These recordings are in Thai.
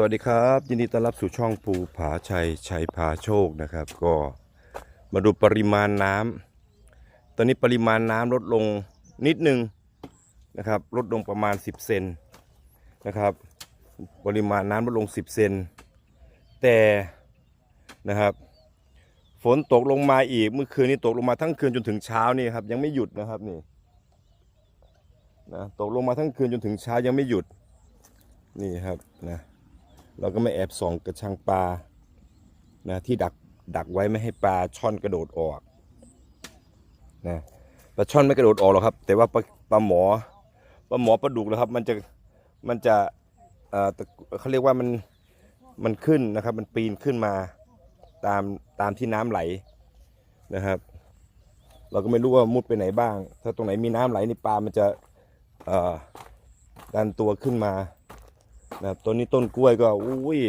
สวัสดีครับ ยินดีต้อนรับสู่ช่องภูผาชัยชัยพาโชคนะครับ ก็มาดูปริมาณน้ำตอนนี้ปริมาณน้ำลดลงนิดนึงนะครับ ลดลงประมาณ 10 เซนนะครับ ปริมาณน้ำลดลง 10 เซนแต่นะครับ ฝนตกลงมาอีกเมื่อคืนนี้ตกลงมาทั้งคืนจนถึงเช้านี่ครับ ยังไม่หยุดนะครับนี่นะตกลงมาทั้งคืนจนถึงเช้ายังไม่หยุดนี่ครับนะ เราก็ไม่แอบส่องกระชังปลานะที่ดักดักไว้ไม่ให้ปลาช่อนกระโดดออกนะปลาช่อนไม่กระโดดออกหรอกครับ แต่ว่าปลาปลาหมอปลาหมอปลาดุกนะครับ มันจะมันจะเอ่อเขาเรียกว่ามันมันขึ้นนะครับ มันปีนขึ้นมาตามตามที่น้ำไหลนะครับ เราก็ไม่รู้ว่ามุดไปไหนบ้าง ถ้าตรงไหนมีน้ำไหลในปลามันจะเอ่อดันตัวขึ้นมา นะครับต้นนี้ต้นกล้วยก็อุ้ย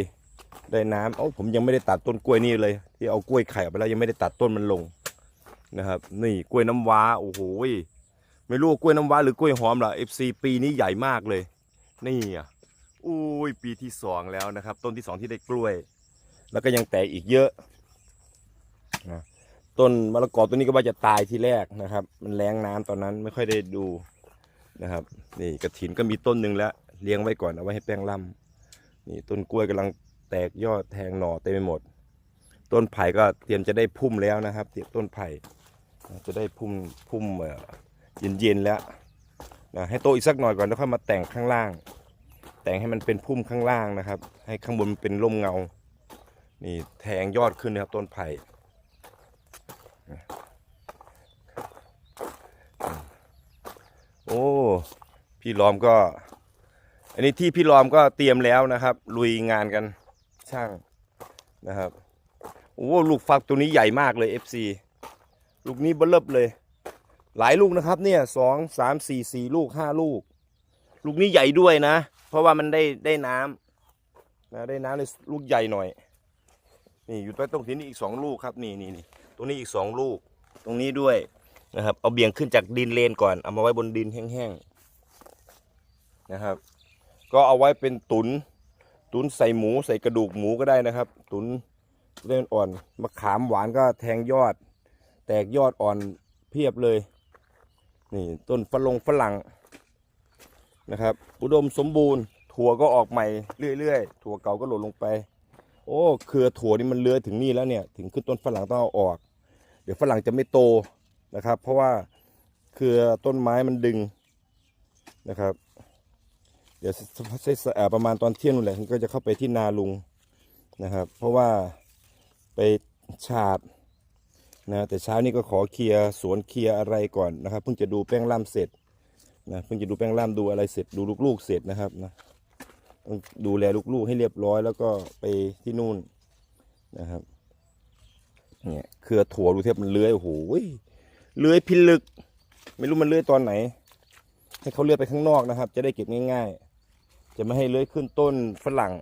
ได้น้ำเอ้าผมยังไม่ได้ตัดต้นกล้วยนี่เลย ที่เอากล้วยไข่ออกไปแล้วยังไม่ได้ตัดต้นมันลงนะครับ นี่กล้วยน้ำว้าโอ้โหไม่รู้กล้วยน้ำว้าหรือกล้วยหอมล่ะ FC ปีนี้ใหญ่มากเลย นี่อะอุ้ยปีที่สองแล้วนะครับ ต้นที่สองที่ได้กล้วย แล้วก็ยังแตกอีกเยอะนะต้นมะละกอตัวนี้ก็ว่าจะตายทีแรกนะครับ มันแรงน้ำตอนนั้นไม่ค่อยได้ดูนะครับ นี่กระถินก็มีต้นหนึ่งแล้ว เลี้ยงไว้ก่อนเอาไว้ให้แป้งล่ำนี่ต้นกล้วยกำลังแตกยอดแทงหน่อเต็มไปหมด ต้นไผ่ก็เตรียมจะได้พุ่มแล้วนะครับ เตรียมต้นไผ่จะได้พุ่มพุ่มเย็นๆแล้วนะให้โตอีกสักหน่อยก่อนแล้วค่อยมาแต่งข้างล่าง แต่งให้มันเป็นพุ่มข้างล่างนะครับ ให้ข้างบนเป็นร่มเงา นี่แทงยอดขึ้นนะครับต้นไผ่โอ้ พี่ล้อมก็ อันนี้ที่พี่ล้อมก็เตรียมแล้วนะครับ ลุยงานกันช่างนะครับโอ้ลูกฟักตัวนี้ใหญ่มากเลย FC ลูกนี้เบลบเลย หลายลูกนะครับ เนี่ยสองสามสี่สี่ลูกห้าลูก ลูกนี้ใหญ่ด้วยนะ เพราะว่ามันได้ได้น้ำนะได้น้ำเลยลูกใหญ่หน่อย นี่อยู่ใต้ต้นที่นี่อีกสองลูกครับ นี่นี่นี่ตรงนี้อีกสองลูก ตรงนี้ด้วยนะครับ เอาเบี่ยงขึ้นจากดินเลนก่อน เอามาไว้บนดินแห้งๆนะครับ ก็เอาไว้เป็นตุน ตุนใส่หมูใส่กระดูกหมูก็ได้นะครับ ตุนเล่นอ่อนมะขามหวานก็แทงยอด แตกยอดอ่อนเพียบเลย นี่ต้นฝรงฝรั่งนะครับ อุดมสมบูรณ์ ถั่วก็ออกใหม่เรื่อยๆ ถั่วเก่าก็หล่นลงไป โอ้เครือถั่วนี่มันเลื้อยถึงนี่แล้วเนี่ย ถึงขึ้นต้นฝรั่งต้องเอาออก เดี๋ยวฝรั่งจะไม่โตนะครับ เพราะว่าเครือต้นไม้มันดึงนะครับ เดี๋ยวประมาณตอนเที่ยงนู่นแหละก็จะเข้าไปที่นาลุงนะครับ เพราะว่าไปฉาบนะแต่เช้านี้ก็ขอเคลียร์สวนเคลียร์อะไรก่อนนะครับ เพิ่งจะดูแป้งล่ำเสร็จนะเพิ่งจะดูแป้งล่ำดูอะไรเสร็จดูลูกๆเสร็จนะครับนะต้องดูแลลูกๆให้เรียบร้อย แล้วก็ไปที่นู่นนะครับเนี่ยเครือถั่วดูเทียบมันเลื้อยโอ้โหเลื้อยพิลึก ไม่รู้มันเลื้อยตอนไหน ให้เขาเลื้อยไปข้างนอกนะครับ จะได้เก็บง่าย ๆ จะไม่ให้เลื้อยขึ้นต้นฝรั่ง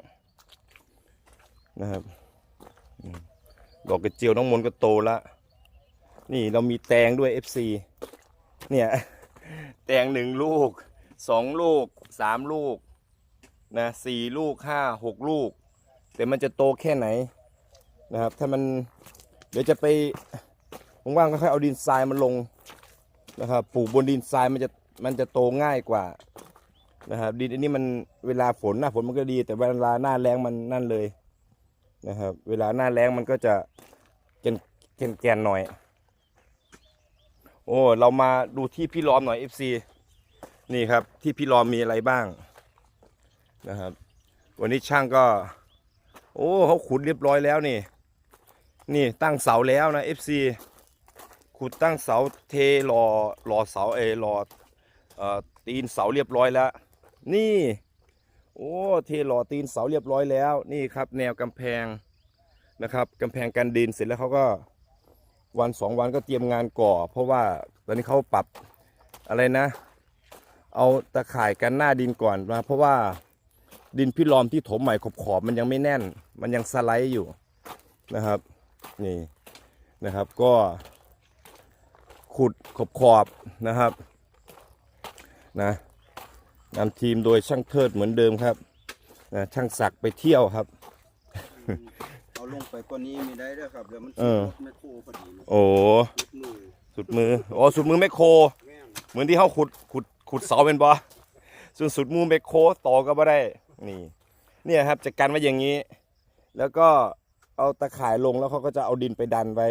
นะครับดอกกระเจียวน้องมนก็โตละนี่เรามีแตงด้วย FC เนี่ยแตงหนึ่งลูกสองลูกสามลูกนะสี่ลูกห้าหกลูก แต่มันจะโตแค่ไหนนะครับ ถ้ามันเดี๋ยวจะไปว่างๆก็ค่อยเอาดินทรายมาลงนะครับปลูกบนดินทรายมันจะมันจะโตง่ายกว่า นะครับ ดินอันนี้มันเวลาฝนหน้าฝนมันก็ดี แต่เวลาหน้าแรงมันนั่นเลยนะครับ เวลาหน้าแรงมันก็จะแกนแกนแกนหน่อย โอ้เรามาดูที่พี่ล้อมหน่อย FC นี่ครับ ที่พี่ล้อมมีอะไรบ้างนะครับ วันนี้ช่างก็ โอ้เขาขุดเรียบร้อยแล้วนี่ นี่ตั้งเสาแล้วนะ FC ขุดตั้งเสาเทหล่อหล่อเสาเออหล่อเอ่อตีนเสาเรียบร้อยแล้ว นี่ โอ้เทหล่อตีนเสาเรียบร้อยแล้ว นี่ครับ แนวกำแพงนะครับกำแพงกันดินเสร็จแล้วเขาก็วันสองวันก็เตรียมงานก่อ เพราะว่าตอนนี้เขาปรับอะไรนะ เอาตะข่ายกันหน้าดินก่อนมาเพราะว่าดินพี่ลอมที่ถมใหม่ขอบขอบมันยังไม่แน่น มันยังสไลด์อยู่นะครับนี่นะครับ ก็ขุดขอบขอบนะครับนะ นำทีมโดยช่างเทิดเหมือนเดิมครับนะช่างศักดิ์ไปเที่ยวครับ เอาลงไปกว่านี้มีได้เด้อครับเดี๋ยวมันเออ รถไม่โคพอดีนะโอ้มือสุดมือโอ้สุดมือแมคโคร แม่นเหมือนที่เขาขุดขุดขุดเสาเป็นบ่ส่วนสุดมือแมคโครต่อก็ไม่ได้ นี่ เนี่ยครับจะกันไว้อย่างนี้ แล้วก็เอาตะข่ายลงแล้วเขาก็จะเอาดินไปดันไว้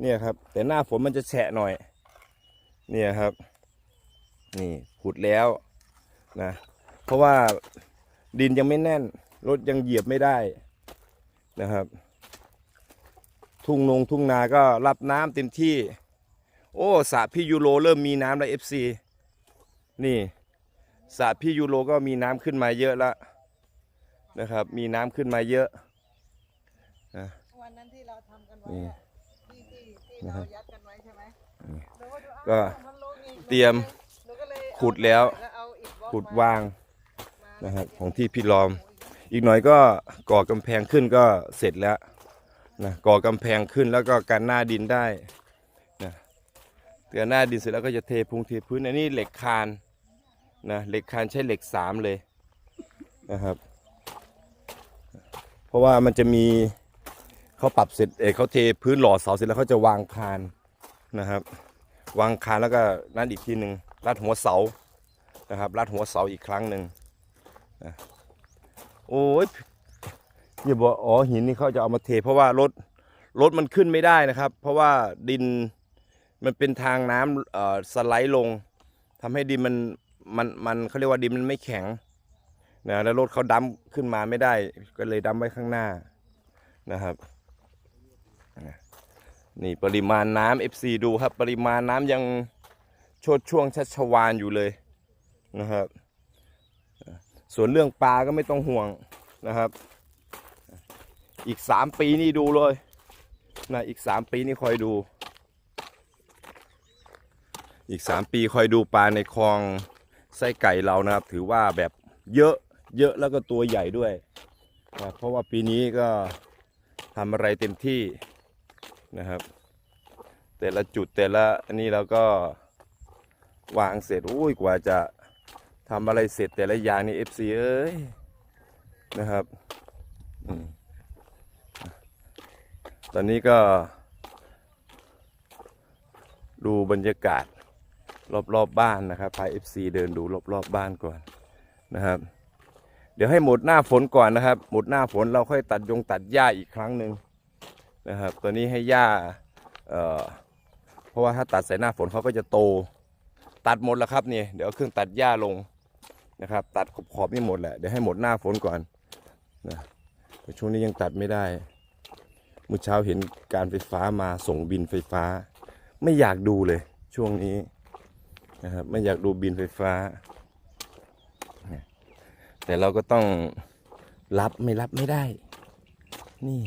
เนี่ยครับ แต่หน้าฝนมันจะแฉะหน่อย เนี่ยครับ นี่ขุดแล้ว นะเพราะว่าดินยังไม่แน่น รถยังเหยียบไม่ได้นะครับ ทุ่งนงทุ่งนาก็รับน้ำเต็มที่ โอ้สระพี่ยูโรเริ่มมีน้ำแล้วเอฟซีนี่สระพี่ยูโรก็มีน้ำขึ้นมาเยอะแล้วนะครับ มีน้ำขึ้นมาเยอะวันนั้นที่เราทำกันไว้นี่อะที่ที่ที่นะครัเราบยัดกันไว้ใช่ไหมนี่หนูก็ดูก็อ้าวมันลงอีกเตรียมหนูก็เลยเอาขุดแล้ว ขุดวางนะครับของที่พี่ล้อม อีกหน่อยก็ก่อกำแพงขึ้นก็เสร็จแล้วนะก่อกำแพงขึ้นแล้วก็การหน้าดินได้นะเตือนหน้าดินเสร็จแล้วก็จะเทพุงเทพื้นอันนี้เหล็กคานนะเหล็กคานใช้เหล็กสามเลยนะครับ เพราะว่ามันจะมีเขาปรับเสร็จเออเขาเทพื้นหล่อเสาเสร็จแล้วเขาจะวางคานนะครับ วางคานแล้วก็นั่นอีกทีหนึ่งรัดหัวเสา นะครับรัดหัวเสาอีกครั้งหนึ่งโอ้ยอย่าบอกอ๋อหินนี่เขาจะเอามาเท เพราะว่ารถรถมันขึ้นไม่ได้นะครับ เพราะว่าดินมันเป็นทางน้ำสไลด์ลงทำให้ดินมันมันมันเขาเรียกว่าดินมันไม่แข็งนะแล้วรถเขาดั้มขึ้นมาไม่ได้ ก็เลยดั้มไว้ข้างหน้านะครับนี่ปริมาณน้ำ FC ดูครับ ปริมาณน้ำยังโชดช่วงชัชวานอยู่เลย นะครับ ส่วนเรื่องปลาก็ไม่ต้องห่วงนะครับ อีกสามปีนี่ดูเลยนะอีกสามปีนี่คอยดู อีกสามปีคอยดูปลาในคลองไส้ไก่เรานะครับ ถือว่าแบบเยอะเยอะแล้วก็ตัวใหญ่ด้วยนะเพราะว่าปีนี้ก็ทำอะไรเต็มที่นะครับ แต่ละจุดแต่ละอันนี้เราก็วางเสร็จอุ้ยกว่าจะ ทำอะไรเสร็จแต่ละอย่างนี่เอฟซีเอ้ยนะครับตอนนี้ก็ ดูบรรยากาศรอบๆบบ้านนะครับพาเอฟซีเดินดูรอบๆบบ้านก่อนนะครับ เดี๋ยวให้หมดหน้าฝนก่อนนะครับ หมดหน้าฝนเราค่อยตัดยงตัดหญ้าอีกครั้งหนึ่งนะครับตอนนี้ให้หญ้าเอ่อเพราะว่าถ้าตัดใส่หน้าฝนเขาก็จะโต ตัดหมดแล้วครับนี่เดี๋ยวเครื่องตัดหญ้าลง นะครับ ตัดขอบๆนี่หมดแหละเดี๋ยวให้หมดหน้าฝนก่อนนะแต่ช่วงนี้ยังตัดไม่ได้เมื่อเช้าเห็นการไฟฟ้ามาส่งบินไฟฟ้า ไม่อยากดูเลยช่วงนี้นะครับไม่อยากดูบินไฟฟ้า แต่เราก็ต้องรับไม่รับไม่ได้ นี่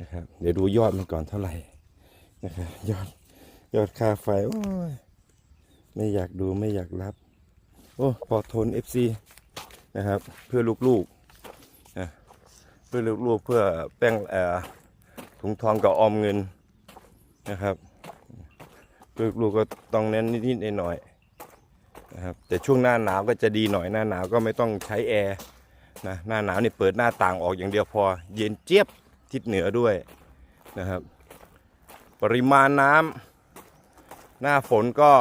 นะครับเดี๋ยวดูยอดมันก่อนเท่าไหร่นะครับยอดยอดค่าไฟโอ้ยไม่อยากดูไม่อยากรับ โอ้พอทน FC นะครับ เพื่อลูกๆนะเพื่อลูกๆเพื่อแป้งเอ่อถุงทองกับออมเงินนะครับเพื่อลูกๆก็ต้องเน้นนิดๆหน่อยๆนะครับแต่ช่วงหน้าหนาวก็จะดีหน่อยหน้าหนาวก็ไม่ต้องใช้แอร์นะหน้าหนาวนี่เปิดหน้าต่างออกอย่างเดียวพอ เย็นเจี๊ยบทิศเหนือด้วยนะครับ ปริมาณน้ำหน้าฝนก็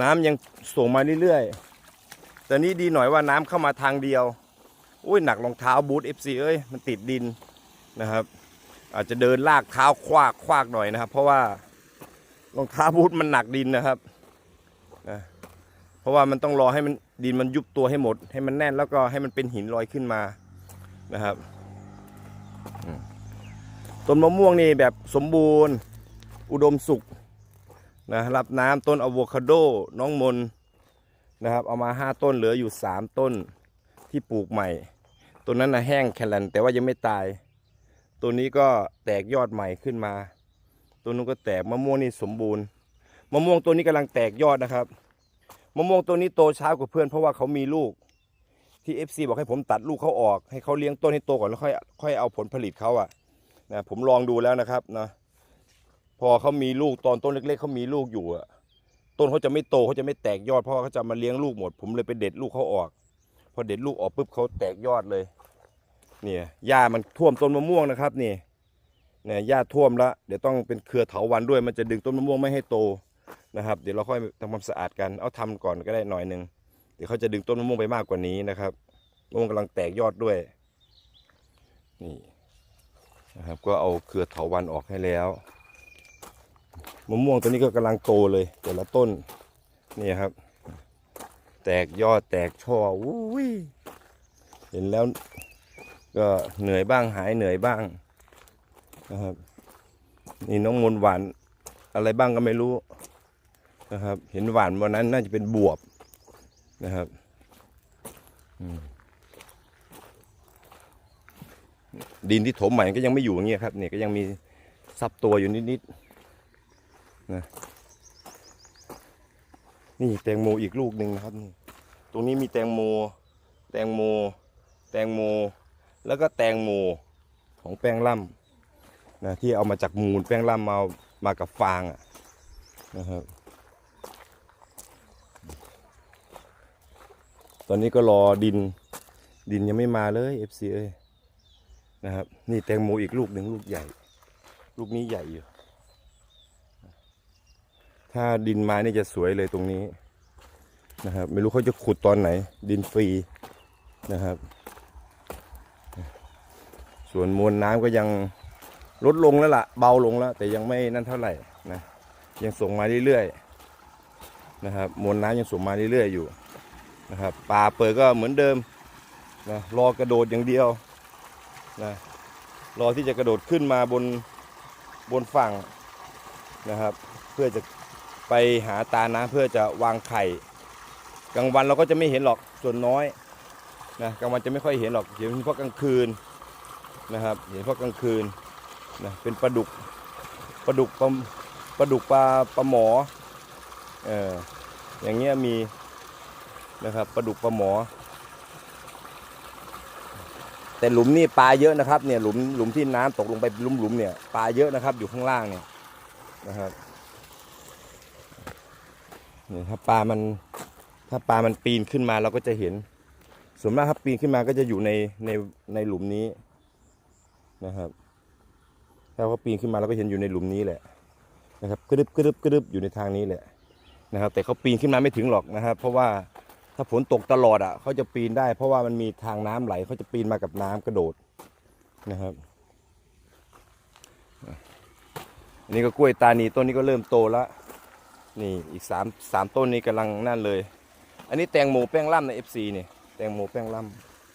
น้ำยัง ส่งมาเรื่อยๆ แต่นี่ดีหน่อยว่าน้ำเข้ามาทางเดียว อุ้ยหนักรองเท้าบูท FC เอ้ยมันติดดินนะครับ อาจจะเดินลากเท้าควากควากหน่อยนะครับ เพราะว่ารองเท้าบูทมันหนักดินนะครับนะเพราะว่ามันต้องรอให้มันดินมันยุบตัวให้หมด ให้มันแน่นแล้วก็ให้มันเป็นหินลอยขึ้นมานะครับต้นมะม่วงนี่แบบสมบูรณ์ อุดมสุข นะรับน้ำต้นอะโวคาโดน้องมนนะครับเอามาห้าต้นเหลืออยู่สามต้นที่ปลูกใหม่ต้นนั้นนะแห้งแคลนแต่ว่ายังไม่ตาย ตัวนี้ก็แตกยอดใหม่ขึ้นมา ตัวนู้นก็แตกมะม่วงนี่สมบูรณ์มะม่วงตัวนี้กำลังแตกยอดนะครับมะม่วงตัวนี้โตช้ากว่าเพื่อนเพราะว่าเขามีลูกที่ FC บอกให้ผมตัดลูกเขาออก ให้เขาเลี้ยงต้นให้โตก่อนแล้วค่อยค่อยเอาผลผลิตเขาอะนะผมลองดูแล้วนะครับเนาะ พอเขามีลูกตอนต้นเล็ก ๆเขามีลูกอยู่อะต้นเขาจะไม่โตเขาจะไม่แตกยอดเพราะเขาจะมาเลี้ยงลูกหมด ผมเลยไปเด็ดลูกเขาออก พอเด็ดลูกออกปุ๊บเขาแตกยอดเลย เนี่ยหญ้ามันท่วมต้นมะม่วงนะครับนี่เนี่ยหญ้าท่วมแล้วเดี๋ยวต้องเป็นเครือเถาวันด้วย มันจะดึงต้นมะม่วงไม่ให้โตนะครับ เดี๋ยวเราค่อยทำความสะอาดกันเอาทำก่อนก็ได้หน่อยหนึ่งเดี๋ยวเขาจะดึงต้นมะม่วงไปมากกว่านี้นะครับมะม่วงกำลังแตกยอดด้วยนี่นะครับก็เอาเครือเถาวันออกให้แล้ว มะม่วงตัวนี้ก็กำลังโตเลยแต่ละต้นนี่ครับ แตกยอดแตกช่ออุ้ยเห็นแล้วก็เหนื่อยบ้างหายเหนื่อยบ้างนะครับนี่น้องมนหวานอะไรบ้างก็ไม่รู้นะครับ เห็นหวานวันนั้นน่าจะเป็นบวบนะครับดินที่ถมใหม่ก็ยังไม่อยู่อย่างเงี้ยครับเนี่ยก็ยังมีซับตัวอยู่นิดๆ นะนี่แตงโมอีกลูกหนึ่งนะครับนี่ตรงนี้มีแตงโม แตงโม แตงโม แล้วก็แตงโมของแป้งล่ำนะที่เอามาจากมูลแป้งล่ำมามากับฟางอะนะครับตอนนี้ก็รอดินดินยังไม่มาเลย FC เอ้ยนะครับ นี่แตงโมอีกลูกหนึ่งลูกใหญ่ ลูกนี้ใหญ่อยู่ ถ้าดินมานี่จะสวยเลยตรงนี้นะครับ ไม่รู้เขาจะขุดตอนไหน ดินฟรีนะครับ ส่วนมวลน้ำก็ยังลดลงแล้วล่ะ เบาลงแล้ว แต่ยังไม่นั่นเท่าไหร่นะยังส่งมาเรื่อยๆนะครับ มวลน้ำยังส่งมาเรื่อยๆอยู่นะครับปลาเปิดก็เหมือนเดิมนะรอกระโดดอย่างเดียวนะรอที่จะกระโดดขึ้นมาบนบนฝั่งนะครับ เพื่อจะ ไปหาตาน้ำเพื่อจะวางไข่ กลางวันเราก็จะไม่เห็นหรอกส่วนน้อยนะกลางวันจะไม่ค่อยเห็นหรอกเห็นเฉพาะกลางคืนนะครับเห็นเพราะกลางคืนนะเป็นปลาดุกปลาดุกปลาปลาดุกปลาปลาหมอเอออย่างเงี้ยมีนะครับปลาดุกปลาหมอ แต่หลุมนี่ปลาเยอะนะครับเนี่ยหลุมหลุมที่น้ำตกลงไปหลุมหลุมๆเนี่ยปลาเยอะนะครับอยู่ข้างล่างเนี่ยนะครับ นี่ยถ้าปลามันถ้าปลามันปีนขึ้นมาเราก็จะเห็น ส่วนมากครับปีนขึ้นมาก็จะอยู่ในในในหลุมนี้นะครับถ้าเขาปีนขึ้นมาเราก็เห็นอยู่ในหลุมนี้แหละนะครับกระดึบกระดึบกระดึบอยู่ในทางนี้แหละนะครับ แต่เขาปีนขึ้นมาไม่ถึงหรอกนะครับ เพราะว่าถ้าฝนตกตลอดอะเขาจะปีนได้ เพราะว่ามันมีทางน้ำไหลเขาจะปีนมากับน้ำกระโดดนะครับอันนี้ก็กล้วยตานีต้นนี้ก็เริ่มโตแล้ว นี่อีกสามสามต้นนี้กำลังนั่นเลย อันนี้แตงโมแป้งล่ำใน FC นี่แตงโมแป้งล่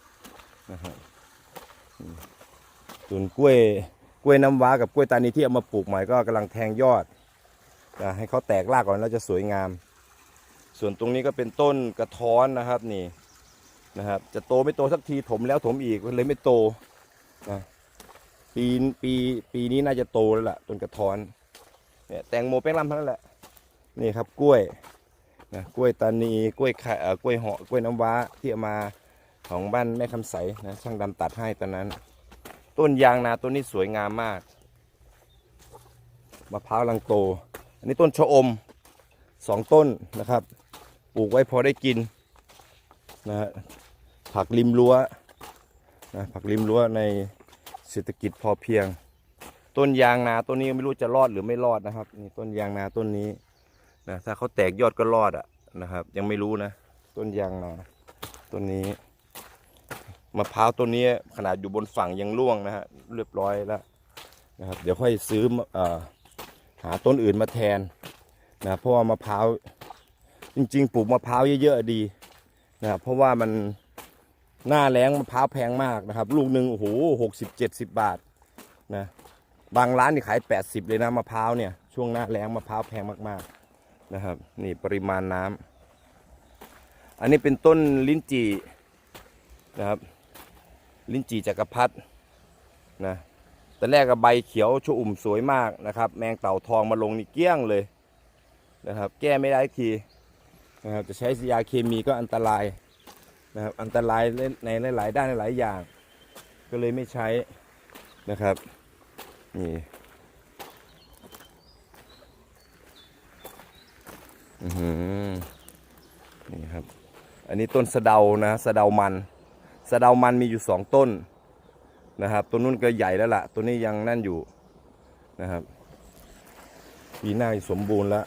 ำนะครับอืมส่วนกล้วยกล้วยน้ำว้ากับกล้วยตานีที่เอามาปลูกใหม่ก็กำลังแทงยอดนะให้เขาแตกรากก่อนแล้วจะสวยงาม ส่วนตรงนี้ก็เป็นต้นกระท้อนนะครับนี่นะครับจะโตไม่โตสักทีถมแล้วถมอีกเลยไม่โตนะปีปีปีนี้น่าจะโตแล้วล่ะต้นกระท้อนเนี่ยแตงโมแป้งล่ำเท่านั้นแหละ นี่ครับกล้วยนะกล้วยตานีกล้วยไข่เออกล้วยเหาะกล้วยน้ำว้าที่เอามาของบ้านแม่คำใสนะช่างดำตัดให้ตอนนั้น ต้นยางนาต้นนี้สวยงามมากมะพร้าวลังโต อันนี้ต้นชะอมสองต้นนะครับ ปลูกไว้พอได้กินนะฮะผักริมรั้วนะผักริมรั้วในเศรษฐกิจพอเพียง ต้นยางนาต้นนี้ไม่รู้จะรอดหรือไม่รอดนะครับนี่ต้นยางนาต้นนี้ นะถ้าเขาแตกยอดก็รอดอะนะครับ ยังไม่รู้นะ ต้นยางนาต้นนี้มะพร้าวต้นนี้ขนาดอยู่บนฝั่งยังร่วงนะฮะเรียบร้อยแล้วนะครับ เดี๋ยวค่อยซื้ออหาต้นอื่นมาแทนนะเพราะว่ามะพร้าวจริง ๆ ปลูกมะพร้าวเยอะๆดีนะครับเพราะว่ามันหน้าแรงมะพร้าวแพงมากนะครับ ลูกหนึ่งโอ้โหหกสิบเจ็ดสิบบาทนะบางร้านนี่ขายแปดสิบเลยนะมะพร้าวเนี่ยช่วงหน้าแรงมะพร้าวแพงมากๆ นะครับ นี่ปริมาณน้ำอันนี้เป็นต้นลิ้นจี่นะครับลิ้นจี่จักรพรรดินะแต่แรกกับใบเขียวชอุ่มสวยมากนะครับ แมงเต่าทองมาลงนี่เกลี้ยงเลยนะครับ แก้ไม่ได้ทีนะครับจะใช้ยาเคมีก็อันตรายนะครับอันตรายในหลาย ๆ ด้านหลายอย่าง ก็เลยไม่ใช้นะครับนี่ อือหือ นี่ครับ อันนี้ต้นสะเดานะสะเดามันสะเดามันมีอยู่สองต้นนะครับต้นนู้นก็ใหญ่แล้วล่ะ ตัวนี้ยังนั่นอยู่นะครับปีหน้าสมบูรณ์แล้ว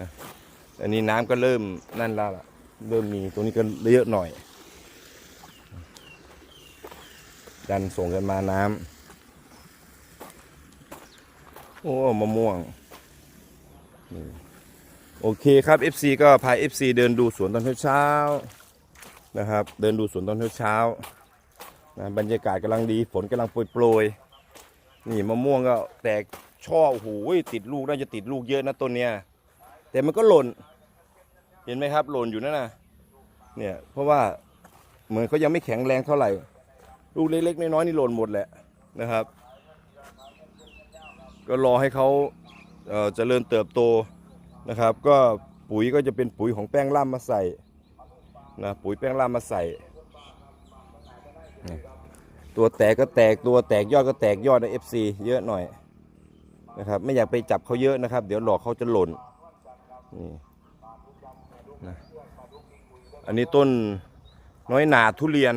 นะอันนี้น้ำก็เริ่มนั่นแล้วล่ะ เริ่มมีตัวนี้ก็เยอะหน่อย ดันส่งกันมาน้ำโอ้มะม่วงนี่ โอเคครับ FC ก็พา FC เดินดูสวนตอนเช้าๆนะครับ เดินดูสวนตอนเช้าๆนะบรรยากาศกำลังดีฝนกำลังโปรยๆนี่มะม่วงก็แตกช่อโอ้โหติดลูกน่าจะติดลูกเยอะนะต้นเนี้ยแต่มันก็หล่น เห็นไหมครับ หล่นอยู่นั่นนะเนี่ยเพราะว่าเหมือนเขายังไม่แข็งแรงเท่าไหร่ ลูกเล็กๆน้อยๆนี่หล่นหมดแหละนะครับ ก็รอให้เขาเอ่อเจริญเติบโต นะครับ ก็ปุ๋ยก็จะเป็นปุ๋ยของแป้งล่ำมมาใส่นะปุ๋ยแป้งล่ำมมาใส่ ตัวแตกก็แตกตัวแตกยอดก็แตกยอดใน FC เยอะหน่อยนะครับไม่อยากไปจับเขาเยอะนะครับ เดี๋ยวหลอกเขาจะหล่นนี่นะอันนี้ต้นน้อยหนาทุเรียน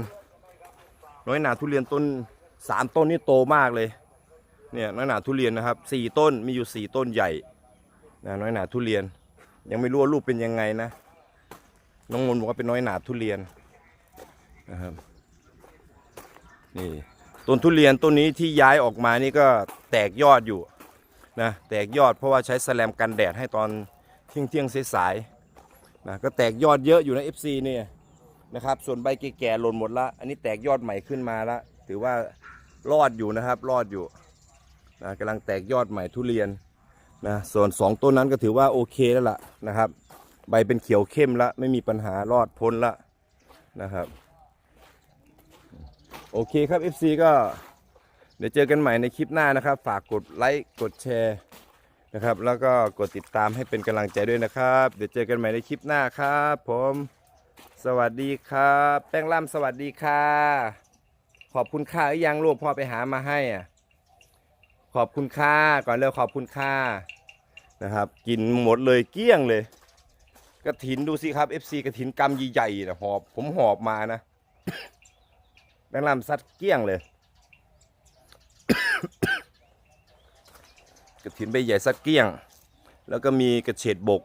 น้อยหนาทุเรียนต้นสามต้นนี่โตมากเลยเนี่ยน้อยหนาทุเรียนนะครับสี่ต้นมีอยู่สี่ต้นใหญ่ นะน้อยหนาทุเรียน ยังไม่รู้ว่ารูปเป็นยังไงนะน้องมนบอกว่าเป็นน้อยหนาทุเรียนนะครับนี่ต้นทุเรียนต้นนี้ที่ย้ายออกมานี่ก็แตกยอดอยู่นะแตกยอดเพราะว่าใช้แสลมกันแดดให้ตอนเที่ยงเที่ยงสายๆนะก็แตกยอดเยอะอยู่นะ FC เนี่ยนะครับส่วนใบแก่ๆหล่นหมดละ อันนี้แตกยอดใหม่ขึ้นมาละถือว่ารอดอยู่นะครับรอดอยู่นะกำลังแตกยอดใหม่ทุเรียน นะส่วนสองต้นนั้นก็ถือว่าโอเคแล้วล่ะนะครับ ใบเป็นเขียวเข้มละไม่มีปัญหารอดพ้นละนะครับ โอเคครับ FC ก็เดี๋ยวเจอกันใหม่ในคลิปหน้านะครับ ฝากกดไลค์กดแชร์นะครับ แล้วก็กดติดตามให้เป็นกำลังใจด้วยนะครับ เดี๋ยวเจอกันใหม่ในคลิปหน้าครับผมสวัสดีครับ แป้งล่ำสวัสดีค่ะ ขอบคุณค่าหรือยังลูกพ่อไปหามาให้อะขอบคุณค่าก่อนเร็วขอบคุณค่า นะครับ กินหมดเลยเกลี้ยงเลยกระถินดูสิครับ FC กระถินกำใหญ่ๆนะหอบผมหอบมานะแป้งลำซัดเกลี้ยงเลยกระถินใบใหญ่ซัดเกลี้ยง แล้วก็มีกระเฉดบก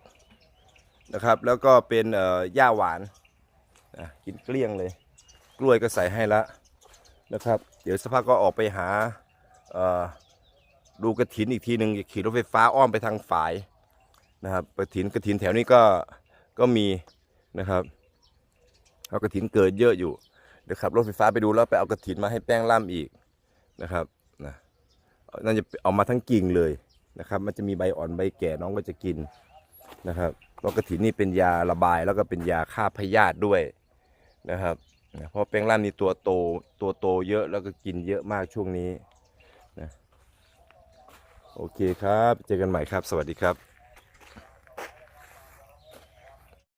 นะครับ แล้วก็เป็นเอ่อย่าหวานอะกินเกลี้ยงเลย กล้วยก็ใส่ให้ล้วนะครับ เดี๋ยวสักพักก็ออกไปหาเอ่อ ดูกระถินอีกทีหนึ่งขี่รถไฟฟ้าอ้อมไปทางฝายนะครับกระถินกระถินแถวนี้ก็ก็มีนะครับเอากระถินเกิดเยอะอยู่เดี๋ยวขับรถไฟฟ้าไปดูแล้วไปเอากระถินมาให้แป้งล่ำอีกนะครับนะน่าจะเอามาทั้งกิ่งเลยนะครับ มันจะมีใบอ่อนใบแก่น้องก็จะกินนะครับเพราะกระถินนี่เป็นยาระบายแล้วก็เป็นยาฆ่าพยาธิด้วยนะครับเพราะแป้งร่านนี่ตัวโตตัวโตเยอะแล้วก็กินเยอะมากช่วงนี้ โอเคครับ เจอกันใหม่ครับ สวัสดีครับ